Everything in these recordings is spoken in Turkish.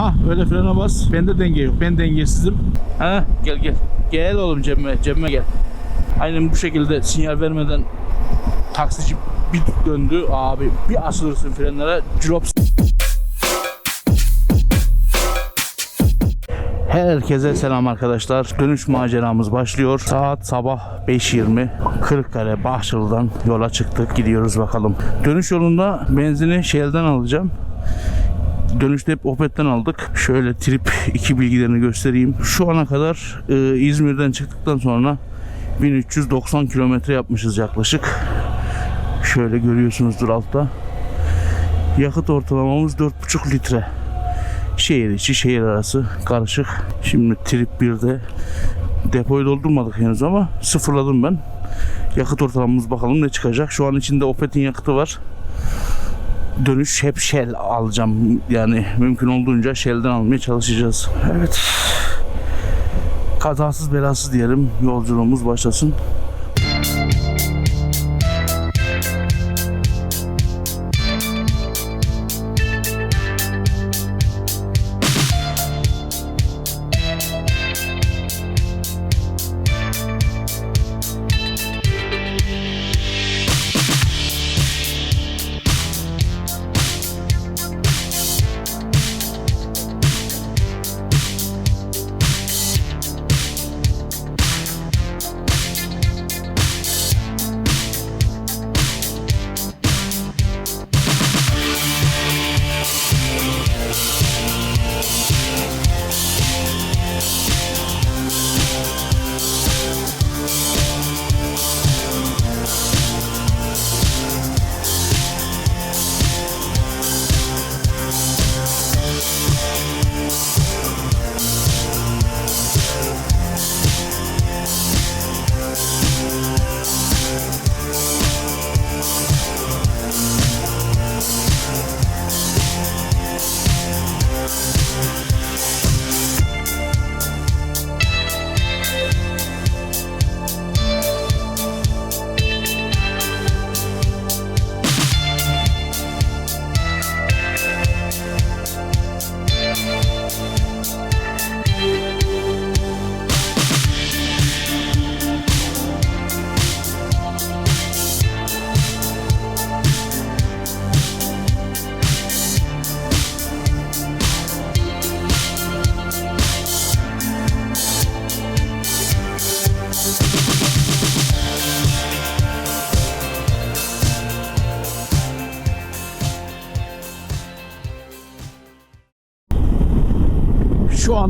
Ha öyle frene bas. Bende denge yok. Ben dengesizim. Ha gel gel. Gel oğlum cebime, cebime gel. Aynen bu şekilde sinyal vermeden taksici bir döndü abi. Bir asılırsın frenlere. Drops. Herkese selam arkadaşlar. Dönüş maceramız başlıyor. Saat sabah 5.20. Kırıkkale Bahçılı'dan yola çıktık. Gidiyoruz bakalım. Dönüş yolunda benzini Shell'den alacağım. Dönüşte hep Opet'ten aldık. Şöyle trip 2 bilgilerini göstereyim. Şu ana kadar e, İzmir'den çıktıktan sonra 1390 kilometre yapmışız yaklaşık. Şöyle görüyorsunuzdur altta. Yakıt ortalamamız 4,5 litre. Şehir içi şehir arası karışık. Şimdi trip 1'de depoyu doldurmadık henüz ama sıfırladım ben. Yakıt ortalamamız bakalım ne çıkacak. Şu an içinde Opet'in yakıtı var. Dönüş hep Shell alacağım. Yani mümkün olduğunca Shell'den almaya çalışacağız. Evet. Kazasız belasız diyelim. Yolculuğumuz başlasın.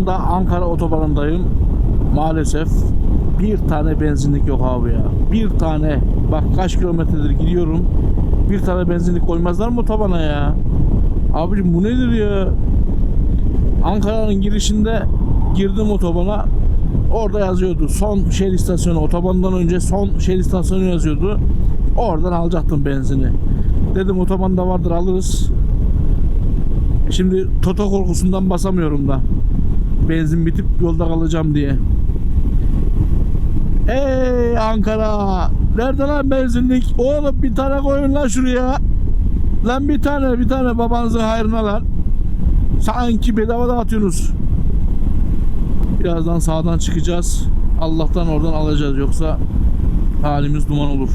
Anda Ankara otobanındayım. Maalesef bir tane benzinlik yok abi ya. Bir tane. Bak kaç kilometredir gidiyorum. Bir tane benzinlik koymazlar mı otobana ya? Abicim bu nedir ya? Ankara'nın girişinde girdim otobana. Orada yazıyordu. Son şehir istasyonu. Otobandan önce son şehir istasyonu yazıyordu. Oradan alacaktım benzini. Dedim otobanda vardır alırız. Şimdi Toto korkusundan basamıyorum da. Benzin bitip yolda kalacağım diye. Ey Ankara! Nerede lan benzinlik? Oğlum bir tane koyun lan şuraya. Lan bir tane bir tane babanızın hayrına lan. Sanki bedava dağıtıyorsunuz. Birazdan sağdan çıkacağız. Allah'tan oradan alacağız yoksa halimiz duman olur.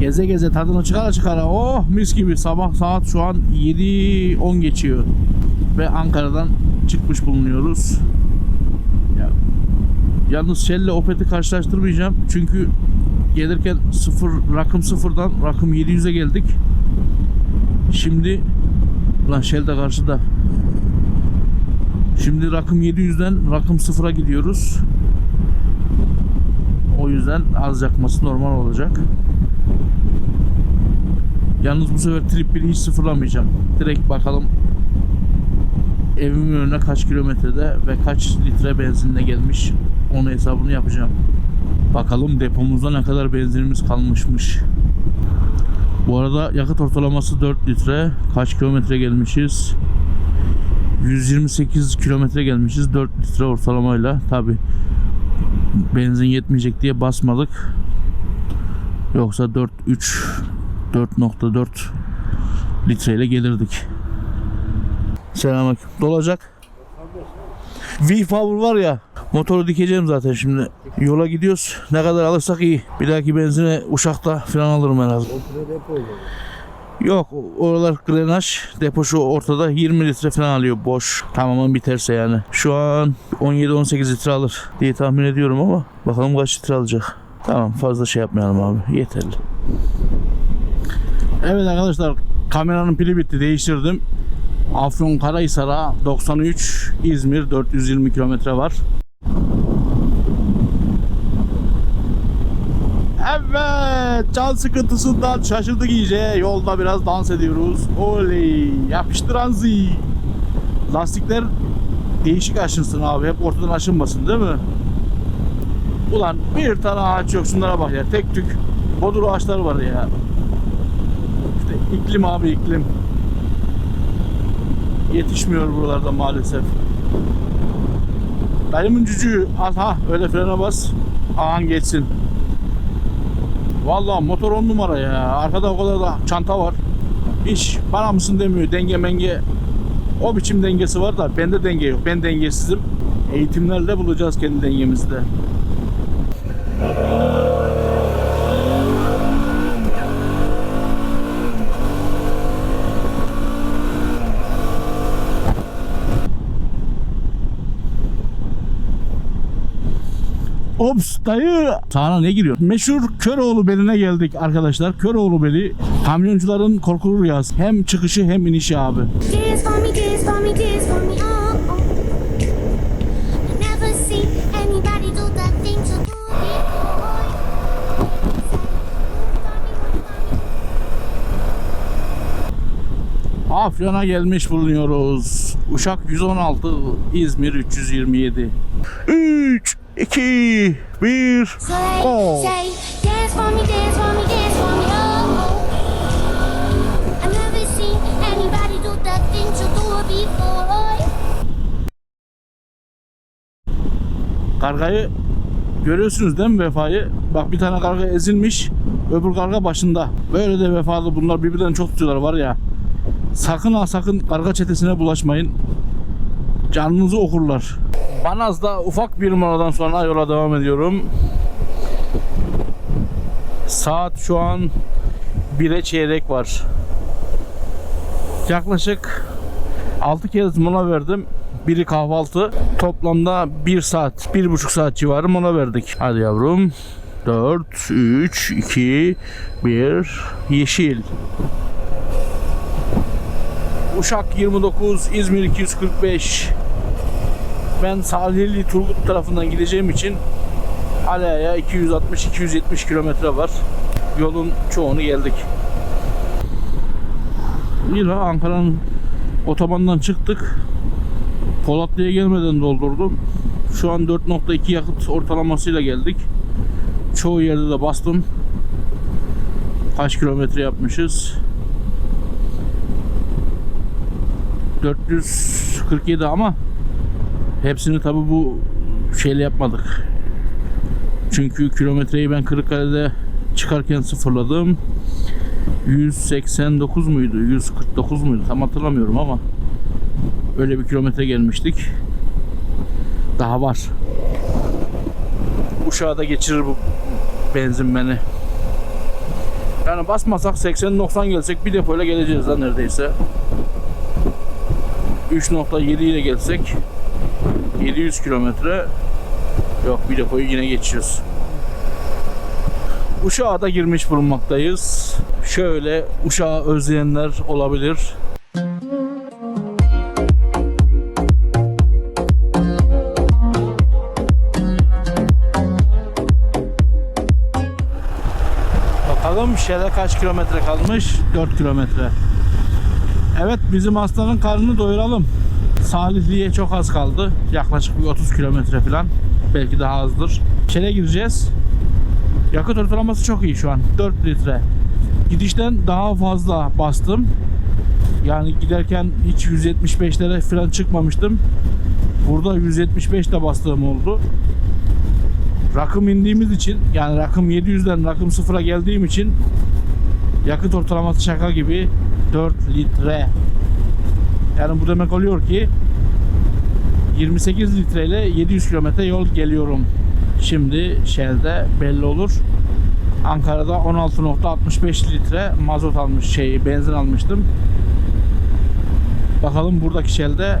Geze geze tadını çıkara çıkara oh mis gibi sabah saat şu an 7-10 geçiyor ve Ankara'dan çıkmış bulunuyoruz. Ya, yalnız Shell'le Opet'i karşılaştırmayacağım çünkü gelirken sıfır rakım sıfırdan rakım 700'e geldik. Şimdi lan Shell de karşıda. Şimdi rakım 700'den rakım sıfıra gidiyoruz. O yüzden az yakması normal olacak. Yalnız bu sefer trip 1'i hiç sıfırlamayacağım. Direkt bakalım evimin önüne kaç kilometrede ve kaç litre benzinle gelmiş. Onun hesabını yapacağım. Bakalım depomuzda ne kadar benzinimiz kalmışmış. Bu arada yakıt ortalaması 4 litre. Kaç kilometre gelmişiz? 128 kilometre gelmişiz 4 litre ortalamayla. Tabi benzin yetmeyecek diye basmadık. Yoksa 4 3 4.4 litreyle gelirdik. Selamünaleyküm. Dolacak. V-Power var ya. Motoru dikeceğim zaten şimdi. Yola gidiyoruz. Ne kadar alırsak iyi. Bir dahaki benzine Uşak'ta falan alırım herhalde. Yok oralar grenaj deposu ortada 20 litre falan alıyor boş tamamen biterse yani. Şu an 17-18 litre alır diye tahmin ediyorum ama bakalım kaç litre alacak. Tamam fazla şey yapmayalım abi yeterli. Evet arkadaşlar kameranın pili bitti değiştirdim. Afyon Karahisar'a 93 İzmir 420 kilometre var. Evet, can sıkıntısından şaşırdık iyice. Yolda biraz dans ediyoruz. Oley, yapıştır Anzi. Lastikler değişik aşınsın abi. Hep ortadan aşınmasın değil mi? Ulan bir tane ağaç yok. Şunlara bak ya. Tek tük bodur ağaçlar var ya. İşte iklim abi iklim. Yetişmiyor buralarda maalesef. Dayımın cücüğü al ha öyle frene bas. Ağan geçsin. Vallahi motor on numara ya. Arkada o kadar da çanta var. Hiç bana mısın demiyor. Denge menge. O biçim dengesi var da bende denge yok. Ben dengesizim. Eğitimlerle bulacağız kendi dengemizi de. Ops dayı. Sana ne giriyor? Meşhur Köroğlu beline geldik arkadaşlar. Köroğlu beli kamyoncuların korkulu rüyası. Hem çıkışı hem inişi abi. Oh, oh. Afyon'a gelmiş bulunuyoruz. Uşak 116, İzmir 327. 3, 2, 1, Say, go. oh, oh. Kargayı görüyorsunuz değil mi vefayı? Bak bir tane karga ezilmiş, öbür karga başında. Böyle de vefalı bunlar birbirlerini çok tutuyorlar var ya. Sakın ha sakın karga çetesine bulaşmayın. Canınızı okurlar. Banaz'da ufak bir moladan sonra yola devam ediyorum. Saat şu an 1'e çeyrek var. Yaklaşık 6 kez mola verdim. Biri kahvaltı. Toplamda 1 saat, 1,5 saat civarı mola verdik. Hadi yavrum. 4, 3, 2, 1. Yeşil. Uşak 29, İzmir 245. Ben Salihli Turgut tarafından gideceğim için Alaya 260-270 kilometre var. Yolun çoğunu geldik. Yine Ankara'nın otobandan çıktık. Polatlı'ya gelmeden doldurdum. Şu an 4.2 yakıt ortalamasıyla geldik. Çoğu yerde de bastım. Kaç kilometre yapmışız? 447 ama hepsini tabi bu şeyle yapmadık. Çünkü kilometreyi ben Kırıkkale'de çıkarken sıfırladım. 189 muydu? 149 muydu? Tam hatırlamıyorum ama öyle bir kilometre gelmiştik. Daha var. Uşağı da geçirir bu benzin beni. Yani basmasak 80-90 gelsek bir depoyla geleceğiz lan neredeyse. 3.7 ile gelsek 700 kilometre yok bir depoyu yine geçiyoruz. Uşağa da girmiş bulunmaktayız. Şöyle Uşağı özleyenler olabilir. Bakalım Şele kaç kilometre kalmış? 4 kilometre. Evet bizim hastanın karnını doyuralım. Salihli'ye çok az kaldı. Yaklaşık bir 30 kilometre falan. Belki daha azdır. Şele gireceğiz. Yakıt ortalaması çok iyi şu an. 4 litre. Gidişten daha fazla bastım. Yani giderken hiç 175'lere falan çıkmamıştım. Burada 175 de bastığım oldu. Rakım indiğimiz için yani rakım 700'den rakım 0'a geldiğim için yakıt ortalaması şaka gibi 4 litre. Yani bu demek oluyor ki 28 litreyle 700 kilometre yol geliyorum. Şimdi Shell'de belli olur. Ankara'da 16.65 litre mazot almış şey benzin almıştım. Bakalım buradaki Shell'de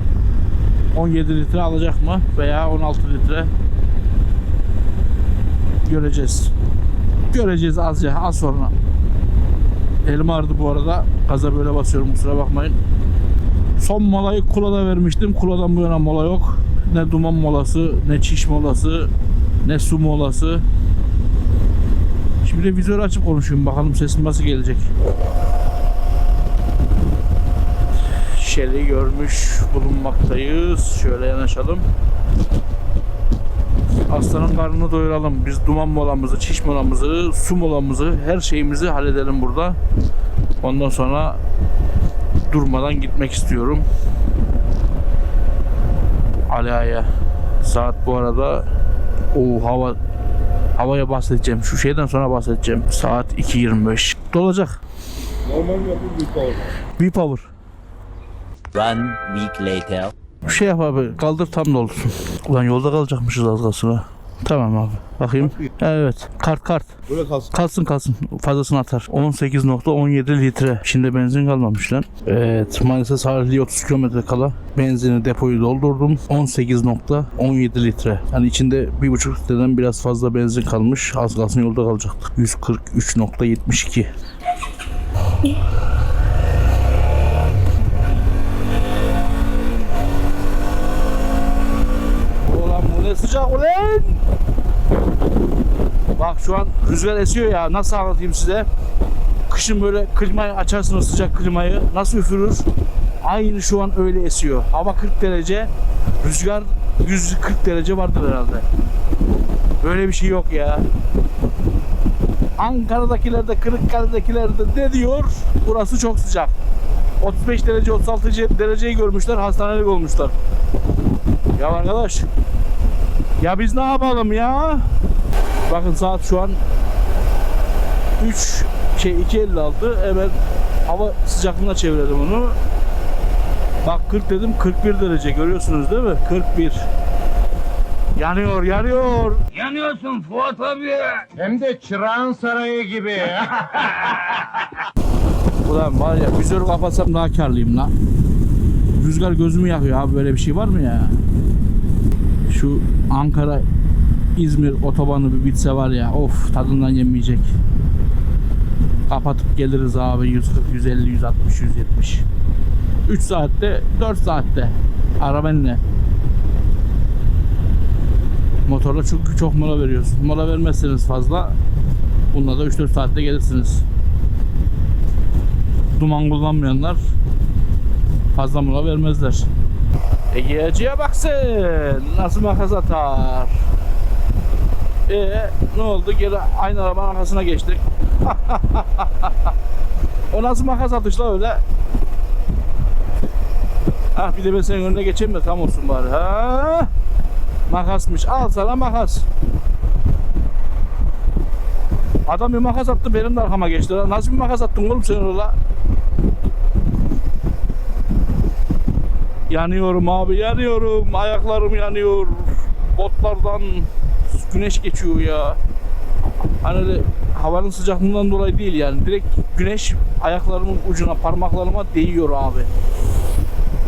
17 litre alacak mı veya 16 litre göreceğiz. Göreceğiz azca az sonra. Elim ağrıdı bu arada. Gaza böyle basıyorum kusura bakmayın. Son molayı Kula'da vermiştim. Kula'dan bu yana mola yok. Ne duman molası, ne çiş molası, ne su molası. Şimdi de vizörü açıp konuşayım. Bakalım sesim nasıl gelecek. Shell'i görmüş bulunmaktayız. Şöyle yanaşalım. Aslanın karnını doyuralım. Biz duman molamızı, çiş molamızı, su molamızı, her şeyimizi halledelim burada. Ondan sonra durmadan gitmek istiyorum. Alaya. Saat bu arada o hava havaya bahsedeceğim. Şu şeyden sonra bahsedeceğim. Saat 2.25. Dolacak. Normal mi yapayım büyük olma. V-Power. One week later. Şey yap abi kaldır tam dolsun. Ulan yolda kalacakmışız az kalsın ha. Tamam abi. Bakayım. Evet. Kart kart. Böyle kalsın. Kalsın kalsın. Fazlasını atar. 18.17 litre. Şimdi benzin kalmamış lan. Evet. Maalesef sahilde 30 kilometre kala benzini depoyu doldurdum. 18.17 litre. Yani içinde 1,5 litreden biraz fazla benzin kalmış. Az kalsın yolda kalacaktık. 143.72. Ulan bu ne sıcak ulan! Şu an rüzgar esiyor ya nasıl anlatayım size. Kışın böyle klimayı açarsınız sıcak klimayı nasıl üfürür? Aynı şu an öyle esiyor. Hava 40 derece, rüzgar 140 derece vardır herhalde. Böyle bir şey yok ya. Ankara'dakiler de Kırıkkale'dekiler de ne diyor? Burası çok sıcak. 35 derece 36 dereceyi görmüşler hastanelik olmuşlar. Ya arkadaş ya biz ne yapalım ya? Bakın saat şu an 3 şey 2.56 hemen hava sıcaklığına çevirdim onu. Bak 40 dedim 41 derece görüyorsunuz değil mi? 41. Yanıyor yanıyor. Hem de Çırağan Sarayı gibi. Ulan var ya vizörü kapatsam daha karlıyım lan. Rüzgar gözümü yakıyor abi böyle bir şey var mı ya? Şu Ankara İzmir otobanı bir bitse var ya of tadından yemeyecek. Kapatıp geliriz abi 140, 150, 160, 170. 3 saatte, 4 saatte. Arabanın ne? Motorla çok çok mola veriyoruz. Mola vermezseniz fazla bununla da 3-4 saatte gelirsiniz duman kullanmayanlar fazla mola vermezler. Ege'ciye baksın nasıl makas atar. E ne oldu? Geri aynı arabanın arkasına geçtik. o nasıl makas atış la öyle? Ah bir de ben senin önüne geçeyim de tam olsun bari. Ha? Makasmış. Al sana makas. Adam bir makas attı benim de arkama geçti. Nasıl bir makas attın oğlum sen orada? Yanıyorum abi yanıyorum. Ayaklarım yanıyor. Botlardan güneş geçiyor ya. Hani öyle havanın sıcaklığından dolayı değil yani. Direkt güneş ayaklarımın ucuna parmaklarıma değiyor abi.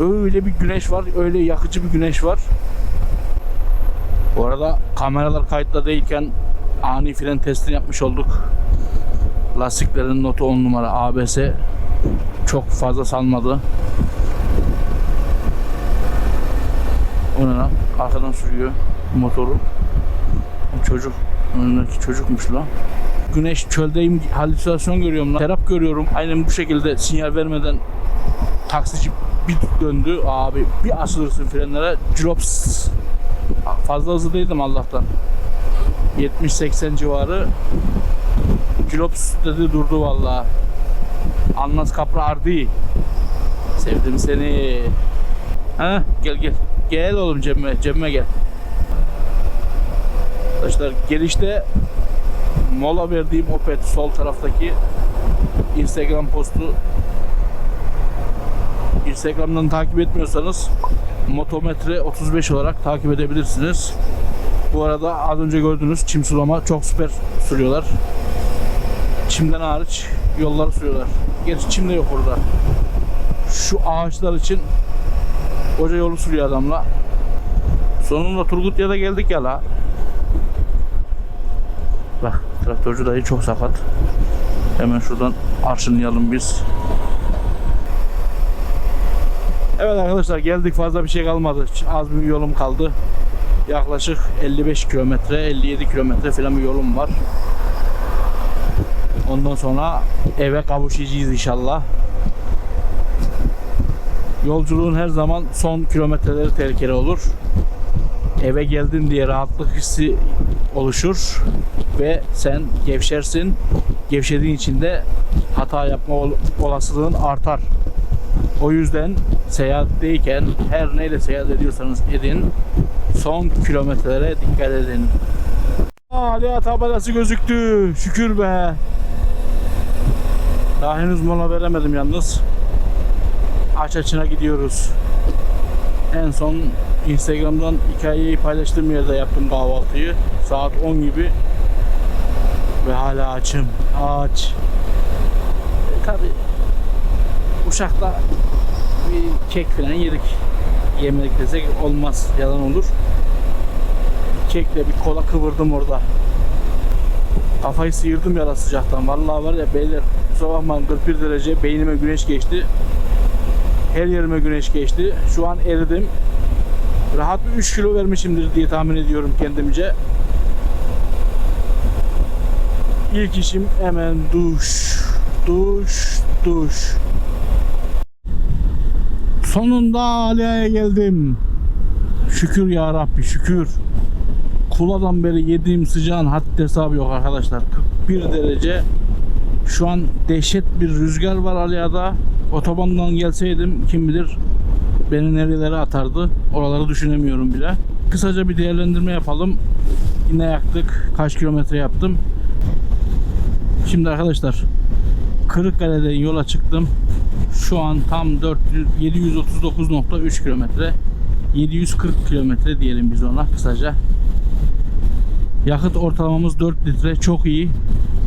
Öyle bir güneş var. Öyle yakıcı bir güneş var. Bu arada kameralar kayıtla değilken ani fren testini yapmış olduk. Lastiklerin notu 10 numara ABS çok fazla salmadı. O ne lan? Arkadan sürüyor motoru. Çocuk önündeki çocukmuş lan. Güneş çöldeyim halüsinasyon görüyorum lan. Serap görüyorum. Aynen bu şekilde sinyal vermeden taksici bir döndü abi bir asılırsın frenlere drops fazla hızlı değildim Allah'tan 70-80 civarı Kilops dedi durdu vallahi. Anlas kapra ardı. Sevdim seni. Ha gel gel. Gel oğlum cebime, cebime gel. Arkadaşlar gelişte mola verdiğim Opet sol taraftaki Instagram postu Instagram'dan takip etmiyorsanız Motometre 35 olarak takip edebilirsiniz. Bu arada az önce gördüğünüz çim sulama çok süper sürüyorlar. Çimden hariç yolları sürüyorlar. Gerçi çim de yok orada. Şu ağaçlar için koca yolu sürüyor adamla. Sonunda Turgutlu'ya da geldik ya la. Bak traktörcü dayı çok sakat. Hemen şuradan arşınlayalım biz. Evet arkadaşlar geldik fazla bir şey kalmadı. Az bir yolum kaldı. Yaklaşık 55 kilometre 57 kilometre falan bir yolum var. Ondan sonra eve kavuşacağız inşallah. Yolculuğun her zaman son kilometreleri tehlikeli olur. Eve geldin diye rahatlık hissi oluşur ve sen gevşersin. Gevşediğin için de hata yapma ol- olasılığın artar. O yüzden seyahatteyken her neyle seyahat ediyorsanız edin son kilometrelere dikkat edin. Ali tabelası gözüktü. Şükür be. Daha henüz mola veremedim yalnız. Aç açına gidiyoruz. En son Instagram'dan hikayeyi paylaştığım yerde yaptım kahvaltıyı. Saat 10 gibi. Ve hala açım. Aç. E, Tabi Uşak'ta bir kek falan yedik. Yemedik desek olmaz. Yalan olur. Kekle bir kola kıvırdım orada. Kafayı sıyırdım ya sıcaktan. Vallahi var ya beyler kusura bakmayın 41 derece beynime güneş geçti. Her yerime güneş geçti. Şu an eridim. Rahat bir 3 kilo vermişimdir diye tahmin ediyorum kendimce. İlk işim hemen duş. Duş, duş. Sonunda Aliye'ye geldim. Şükür ya Rabbi şükür. Kuladan beri yediğim sıcağın haddi hesabı yok arkadaşlar. 41 derece. Şu an dehşet bir rüzgar var Aliye'de. Otobandan gelseydim kim bilir beni nerelere atardı. Oraları düşünemiyorum bile. Kısaca bir değerlendirme yapalım. Yine yaktık. Kaç kilometre yaptım. Şimdi arkadaşlar Kırıkkale'den yola çıktım. Şu an tam 400, 739.3 kilometre. 740 kilometre diyelim biz ona kısaca. Yakıt ortalamamız 4 litre. Çok iyi.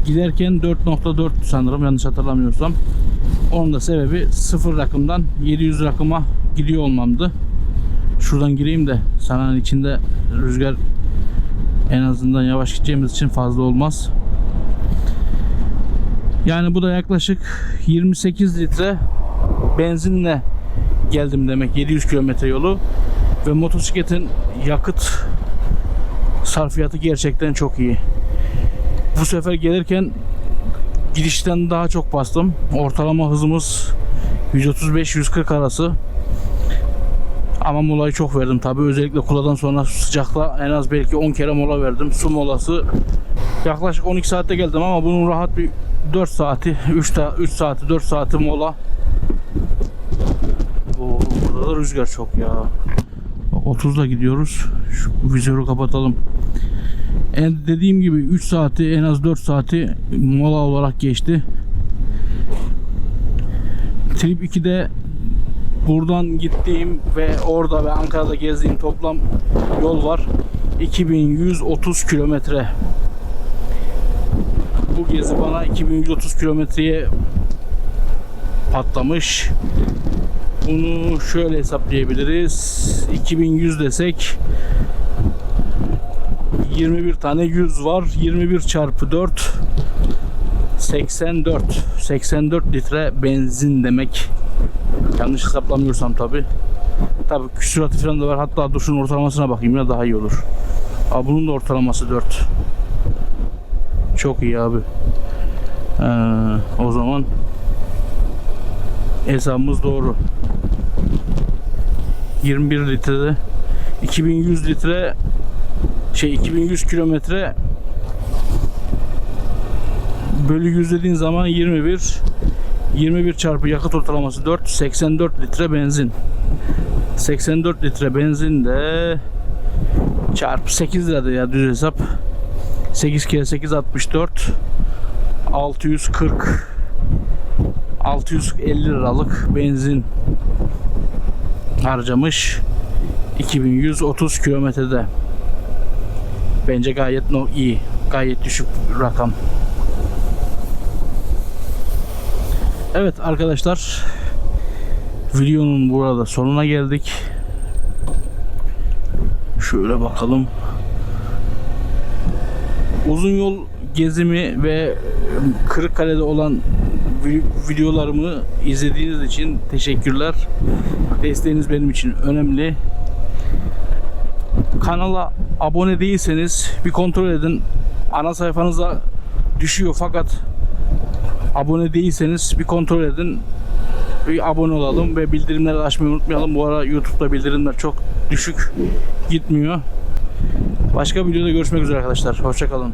Giderken 4.4 sanırım yanlış hatırlamıyorsam. Onun da sebebi sıfır rakımdan 700 rakıma gidiyor olmamdı. Şuradan gireyim de sananın içinde rüzgar en azından yavaş gideceğimiz için fazla olmaz. Yani bu da yaklaşık 28 litre benzinle geldim demek 700 kilometre yolu ve motosikletin yakıt sarfiyatı gerçekten çok iyi. Bu sefer gelirken gidişten daha çok bastım. Ortalama hızımız 135-140 arası. Ama molayı çok verdim tabi. Özellikle kuladan sonra sıcakta en az belki 10 kere mola verdim. Su molası yaklaşık 12 saatte geldim ama bunun rahat bir 4 saati, 3, 3 saati, 4 saati mola. Oo, burada da rüzgar çok ya. Bak 30'da gidiyoruz. Şu vizörü kapatalım. En dediğim gibi 3 saati en az 4 saati mola olarak geçti. Trip 2'de buradan gittiğim ve orada ve Ankara'da gezdiğim toplam yol var. 2130 kilometre. Bu gezi bana 2130 kilometreye patlamış. Bunu şöyle hesaplayabiliriz. 2100 desek 21 tane 100 var. 21 çarpı 4 84. 84 litre benzin demek. Yanlış hesaplamıyorsam tabi. Tabi küsuratı falan da var. Hatta duşun ortalamasına bakayım ya daha iyi olur. Aa, bunun da ortalaması 4. Çok iyi abi. Ee, o zaman hesabımız doğru. 21 litrede 2100 litre şey 2100 kilometre bölü 100 dediğin zaman 21 21 çarpı yakıt ortalaması 4 84 litre benzin 84 litre benzin de çarpı 8 lira ya düz hesap 8 kere 8 64 640 650 liralık benzin harcamış 2130 kilometrede. Bence gayet no iyi. Gayet düşük rakam. Evet arkadaşlar videonun burada sonuna geldik. Şöyle bakalım. Uzun yol gezimi ve Kırıkkale'de olan vi- videolarımı izlediğiniz için teşekkürler. Desteğiniz benim için önemli. Kanala abone değilseniz bir kontrol edin. Ana sayfanıza düşüyor fakat abone değilseniz bir kontrol edin. Bir abone olalım ve bildirimleri açmayı unutmayalım. Bu ara YouTube'da bildirimler çok düşük gitmiyor. Başka videoda görüşmek üzere arkadaşlar. Hoşçakalın.